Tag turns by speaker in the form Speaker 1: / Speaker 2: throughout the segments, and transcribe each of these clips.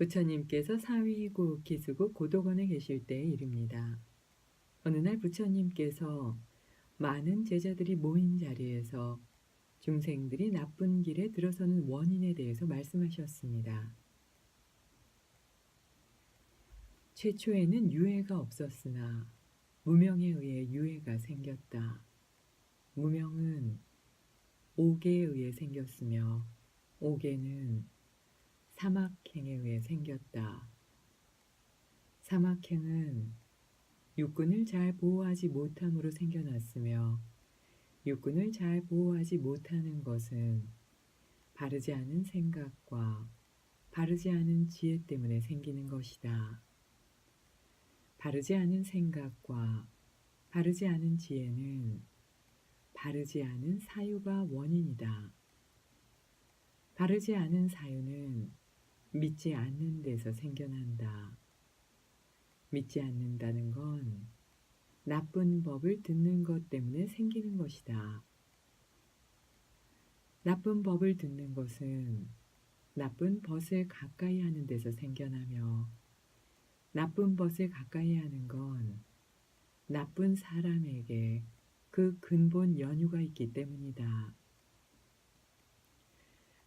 Speaker 1: 부처님께서 사위고 기수고 고도건에 계실 때의 일입니다. 어느 날 부처님께서 많은 제자들이 모인 자리에서 중생들이 나쁜 길에 들어서는 원인에 대해서 말씀하셨습니다. 최초에는 유해가 없었으나 무명에 의해 유해가 생겼다. 무명은 오계에 의해 생겼으며 오계는 사막행에 의해 생겼다. 사막행은 육군을 잘 보호하지 못함으로 생겨났으며 육군을 잘 보호하지 못하는 것은 바르지 않은 생각과 바르지 않은 지혜 때문에 생기는 것이다. 바르지 않은 생각과 바르지 않은 지혜는 바르지 않은 사유가 원인이다. 바르지 않은 사유는 믿지 않는 데서 생겨난다. 믿지 않는다는 건 나쁜 법을 듣는 것 때문에 생기는 것이다. 나쁜 법을 듣는 것은 나쁜 벗을 가까이 하는 데서 생겨나며 나쁜 벗을 가까이 하는 건 나쁜 사람에게 그 근본 연유가 있기 때문이다.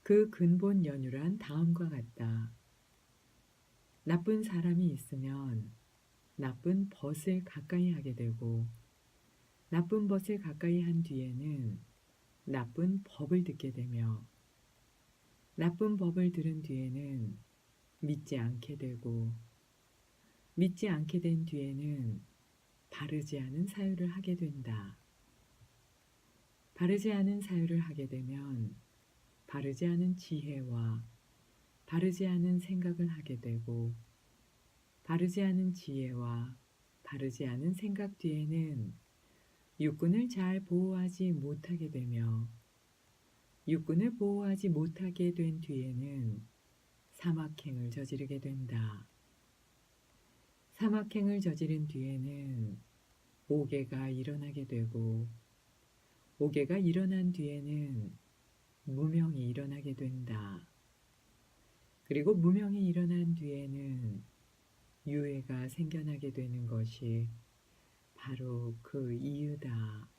Speaker 1: 그 근본 연유란 다음과 같다. 나쁜 사람이 있으면 나쁜 벗을 가까이 하게 되고 나쁜 벗을 가까이 한 뒤에는 나쁜 법을 듣게 되며 나쁜 법을 들은 뒤에는 믿지 않게 되고 믿지 않게 된 뒤에는 바르지 않은 사유를 하게 된다. 바르지 않은 사유를 하게 되면 바르지 않은 지혜와 바르지 않은 생각을 하게 되고 바르지 않은 지혜와 바르지 않은 생각 뒤에는 육군을 잘 보호하지 못하게 되며 육군을 보호하지 못하게 된 뒤에는 사막행을 저지르게 된다. 사막행을 저지른 뒤에는 오개가 일어나게 되고 오개가 일어난 뒤에는 무명이 일어나게 된다. 그리고 무명이 일어난 뒤에는 유해가 생겨나게 되는 것이 바로 그 이유다.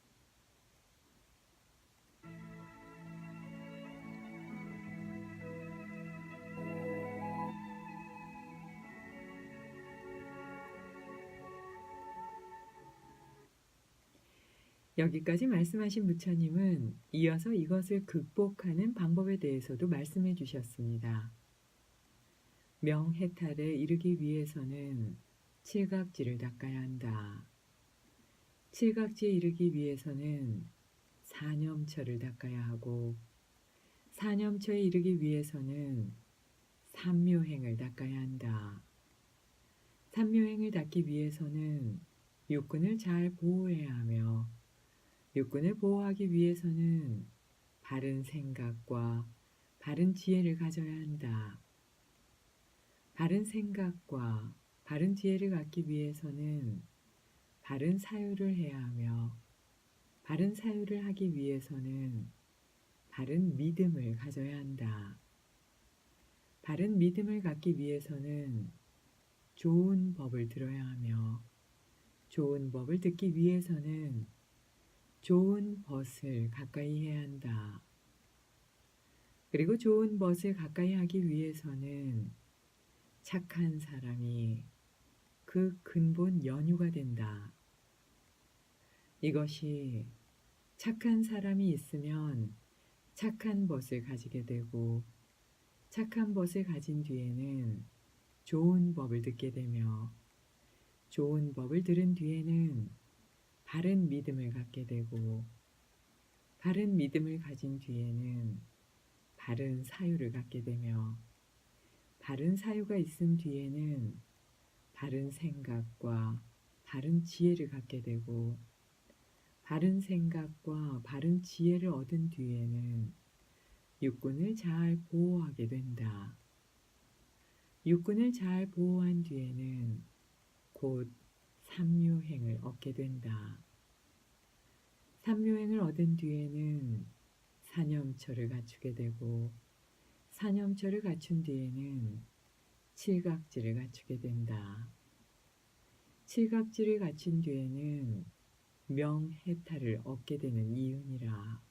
Speaker 1: 여기까지 말씀하신 부처님은 이어서 이것을 극복하는 방법에 대해서도 말씀해 주셨습니다. 명해탈에 이르기 위해서는 칠각지를 닦아야 한다. 칠각지에 이르기 위해서는 사념처를 닦아야 하고 사념처에 이르기 위해서는 삼묘행을 닦아야 한다. 삼묘행을 닦기 위해서는 육군을 잘 보호해야 하며 육군을 보호하기 위해서는 바른 생각과 바른 지혜를 가져야 한다. 바른 생각과 바른 지혜를 갖기 위해서는 바른 사유를 해야 하며 바른 사유를 하기 위해서는 바른 믿음을 가져야 한다. 바른 믿음을 갖기 위해서는 좋은 법을 들어야 하며 좋은 법을 듣기 위해서는 좋은 벗을 가까이 해야 한다. 그리고 좋은 벗을 가까이 하기 위해서는 착한 사람이 그 근본 연유가 된다. 이것이 착한 사람이 있으면 착한 벗을 가지게 되고 착한 벗을 가진 뒤에는 좋은 법을 듣게 되며 좋은 법을 들은 뒤에는 바른 믿음을 갖게 되고 바른 믿음을 가진 뒤에는 바른 사유를 갖게 되며 바른 사유가 있은 뒤에는 바른 생각과 바른 지혜를 갖게 되고 바른 생각과 바른 지혜를 얻은 뒤에는 육군을 잘 보호하게 된다. 육군을 잘 보호한 뒤에는 곧 삼묘행을 얻게 된다. 삼묘행을 얻은 뒤에는 사념처를 갖추게 되고 사념처를 갖춘 뒤에는 칠각지를 갖추게 된다. 칠각지를 갖춘 뒤에는 명해탈을 얻게 되는 이윤이라.